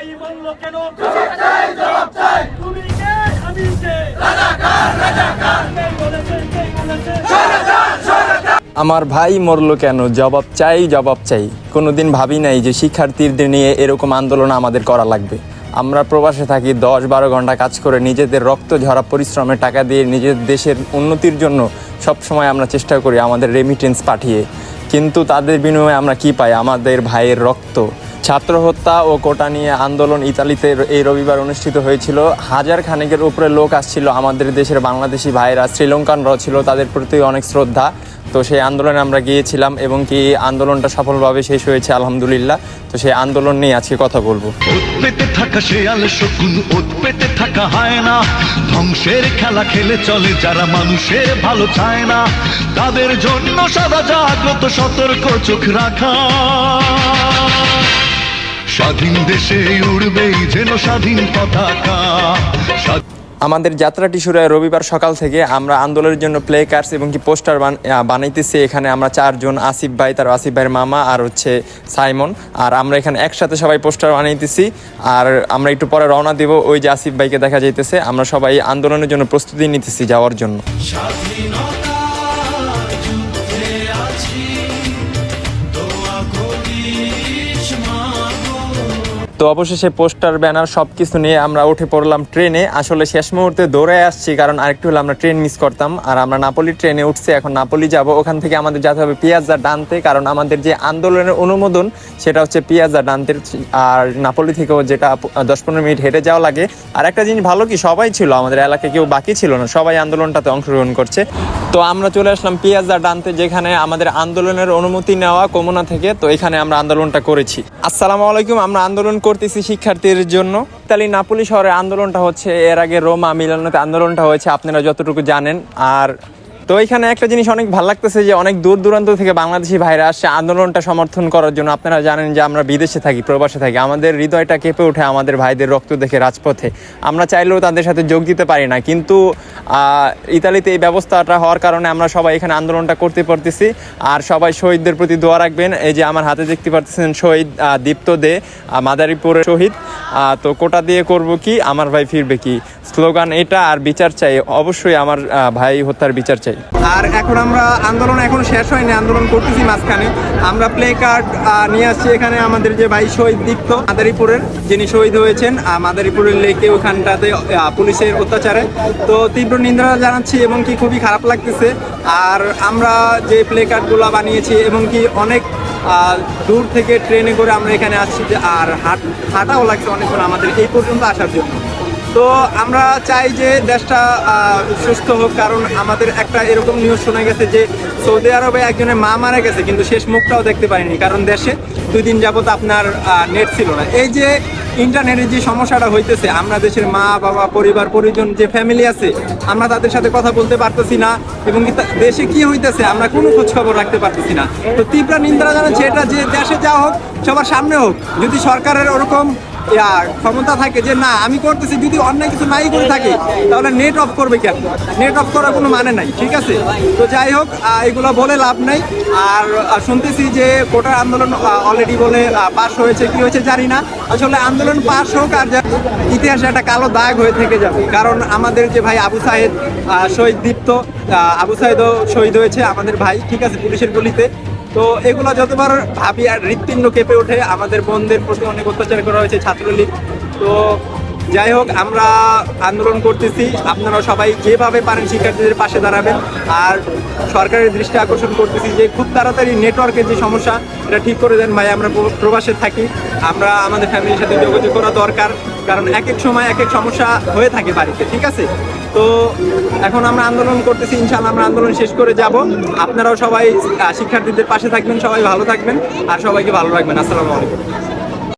কেন? তুমি কে? আমি কে? আমার ভাই মরলো কেন? জবাব চাই জবাব চাই। কোনোদিন ভাবি নাই যে শিক্ষার্থীদের নিয়ে এরকম আন্দোলন আমাদের করা লাগবে। আমরা প্রবাসে থাকি, দশ বারো ঘণ্টা কাজ করে নিজেদের রক্ত ঝরা পরিশ্রমের টাকা দিয়ে নিজের দেশের উন্নতির জন্য সবসময় আমরা চেষ্টা করি আমাদের রেমিটেন্স পাঠিয়ে। কিন্তু তাদের বিনিময়ে আমরা কি পাই? আমাদের ভাইয়ের রক্ত। ছাত্র হত্যা ও কোটা নিয়ে আন্দোলন ইতালিতে এই রবিবার অনুষ্ঠিত হয়েছিল। হাজার খানেকের উপরে লোক আসছিল। আমাদের দেশের বাংলাদেশি ভাইরা শ্রীলঙ্কানরাও ছিল, তাদের প্রতি অনেক শ্রদ্ধা। তো সেই আন্দোলনে আমরা গিয়েছিলাম এবং কি আন্দোলনটা সফলভাবে শেষ হয়েছে, আলহামদুলিল্লাহ। তো সেই আন্দোলন নিয়ে আজকে কথা বলব। থাকা হয় না ধ্বংসের খেলা খেলে চলে যারা মানুষের ভালো চায় না। তাদের জন্য সদা জাগ্রত সতর্ক চোখ রাখা। স্বাধীন দেশে উড়বেই যেন স্বাধীন পতাকা। আমাদের যাত্রাটি শুরু হয় রবিবার সকাল থেকে। আমরা আন্দোলনের জন্য প্লে কার্ডস এবং কি পোস্টার বানাইতেছি। এখানে আমরা চারজন আসিফ ভাই তার আসিফ ভাইয়ের মামা আর হচ্ছে সাইমন। আর আমরা এখানে একসাথে সবাই পোস্টার বানাইতেছি। আর আমরা একটু পরে রওনা দিব ওই যে আসিফ ভাইকে দেখা যাইতেছে। আমরা সবাই আন্দোলনের জন্য প্রস্তুতি নিতেছি যাওয়ার জন্য। তো অবশেষে পোস্টার, ব্যানার সব কিছু নিয়ে আমরা উঠে পড়লাম ট্রেনে। আসলে শেষ মুহূর্তে দৌড়ে আসছি, কারণ আরেকটু হলে আমরা ট্রেন মিস করতাম। আর আমরা নাপলি ট্রেনে উঠছি, এখন নাপলি যাব। ওখান থেকে আমাদের যেতে হবে পিয়াজা ডানতে কারণ আমাদের যে আন্দোলনের অনুমোদন, সেটা হচ্ছে পিয়াজা ডানতে আর নাপলি থেকেও যেটা দশ পনেরো মিনিট হেঁটে যাওয়া লাগে। আর একটা জিনিস, ভালো কি? সবাই ছিল, আমাদের এলাকায় কেউ বাকি ছিল না। সবাই আন্দোলনটাতে অংশগ্রহণ করছে। তো আমরা চলে আসলাম পিয়াজা ডানতে যেখানে আমাদের আন্দোলনের অনুমতি নেওয়া কমুনা থেকে। তো এখানে আমরা আন্দোলনটা করেছি। আসসালামু আলাইকুম, আমরা আন্দোলন করতেছি শিক্ষার্থীর জন্য। ইতালি নাপুলি শহরে আন্দোলনটা হচ্ছে, এর আগে রোমা মিলানোতে আন্দোলনটা হয়েছে, আপনারা যতটুকু জানেন। আর তো এখানে একটা জিনিস অনেক ভালো লাগতেছে যে অনেক দূর দূরান্ত থেকে বাংলাদেশি ভাইরা আসছে আন্দোলনটা সমর্থন করার জন্য। আপনারা জানেন যে আমরা বিদেশে থাকি, প্রবাসে থাকি। আমাদের হৃদয়টা কেঁপে ওঠে আমাদের ভাইদের রক্ত দেখে রাজপথে। আমরা চাইলেও তাদের সাথে যোগ দিতে পারি না। কিন্তু ইতালিতে এই ব্যবস্থাটা হওয়ার কারণে আমরা সবাই এখানে আন্দোলনটা করতে পারতেছি। আর সবাই শহীদদের প্রতি দোয়া রাখবেন। এই যে আমার হাতে দেখতে পারতেছেন শহীদ দীপ্ত দে মাদারীপুরের শহীদ। তো কোটা দিয়ে করব কি? আমার ভাই ফিরবে কি? স্লোগান এটা আর বিচার চাই। অবশ্যই আমার ভাই হত্যার বিচার চাই। আর এখন আমরা আন্দোলন এখন শেষ হয়নি, আন্দোলন করতেছি মাঝখানে। আমরা প্লে কার্ড নিয়ে আসছি এখানে আমাদের যে ভাই শহীদ দীপ্ত মাদারীপুরের, যিনি শহীদ হয়েছেন মাদারীপুরের লেকে ওখানটাতে পুলিশের অত্যাচারে। তো তীব্র নিন্দা জানাচ্ছি এবং কি খুবই খারাপ লাগতেছে। আর আমরা যে প্লে কার্ডগুলো বানিয়েছি এবং কি অনেক দূর থেকে ট্রেনে করে আমরা এখানে আসছি, আর হাট, হাঁটাও লাগছে অনেকক্ষণ আমাদের এই পর্যন্ত আসার জন্য। তো আমরা চাই যে দেশটা সুস্থ হোক, কারণ আমাদের একটা এরকম নিউজ শোনা গেছে যে সৌদি আরবে একজনের মা মারা গেছে, কিন্তু শেষ মুখটাও দেখতে পারিনি কারণ দেশে দুই দিন যাবত আপনার নেট ছিল না। এই যে ইন্টারনেটের যে সমস্যাটা হইতেছে, আমরা দেশের মা, বাবা, পরিবার, পরিজন, যে ফ্যামিলি আছে, আমরা তাদের সাথে কথা বলতে পারতেছি না, এবং দেশে কি হইতেছে, আমরা কোনো খোঁজ খবর রাখতে পারতেছি না। তো তীব্র নিন্দা জানাচ্ছি, এটা যে দেশে যা হোক, সবার সামনে হোক। যদি সরকারের ওরকম ক্ষমতা থাকে যে না, আমি করতেছি, যদি অন্যায় কিছু নাই করে থাকে, তাহলে নেট অফ করবে কেন? নেট অফ করার কোনো মানে নাই, ঠিক আছে? তো যাই হোক এগুলো বলে লাভ নাই। আর শুনতেছি যে কোটার আন্দোলন অলরেডি বলে পাশ হয়েছে, কি হয়েছে জানি না। আসলে আন্দোলন পাশ হোক আর ইতিহাসে একটা কালো দাগ হয়ে থেকে যাবে। কারণ আমাদের যে ভাই আবু সাহেদ শহীদ দীপ্ত আবু সাহেদও শহীদ হয়েছে আমাদের ভাই, ঠিক আছে, পুলিশের গুলিতে। তো এগুলো যতবার ভাবি আর হৃৎপিণ্ড কেঁপে ওঠে, আমাদের বোনদের প্রতি অনেক অত্যাচার করা হয়েছে ছাত্রলীগ। তো যাই হোক, আমরা আন্দোলন করতেছি। আপনারা সবাই যেভাবে পারেন শিক্ষার্থীদের পাশে দাঁড়াবেন। আর সরকারের দৃষ্টি আকর্ষণ করতেছি যে, খুব তাড়াতাড়ি নেটওয়ার্কের যে সমস্যা, এটা ঠিক করে দেন ভাই, আমরা প্র- প্রবাসে থাকি। আমরা আমাদের ফ্যামিলির সাথে যোগাযোগ করা দরকার। কারণ এক এক সময় এক এক সমস্যা হয়ে থাকে বাড়িতে, ঠিক আছে? তো এখন আমরা আন্দোলন করতেছি ইনশাল্লাহ আমরা আন্দোলন শেষ করে যাব। আপনারাও সবাই শিক্ষার্থীদের পাশে থাকবেন, সবাই ভালো থাকবেন, আর সবাইকে ভালো রাখবেন। আসসালামু আলাইকুম।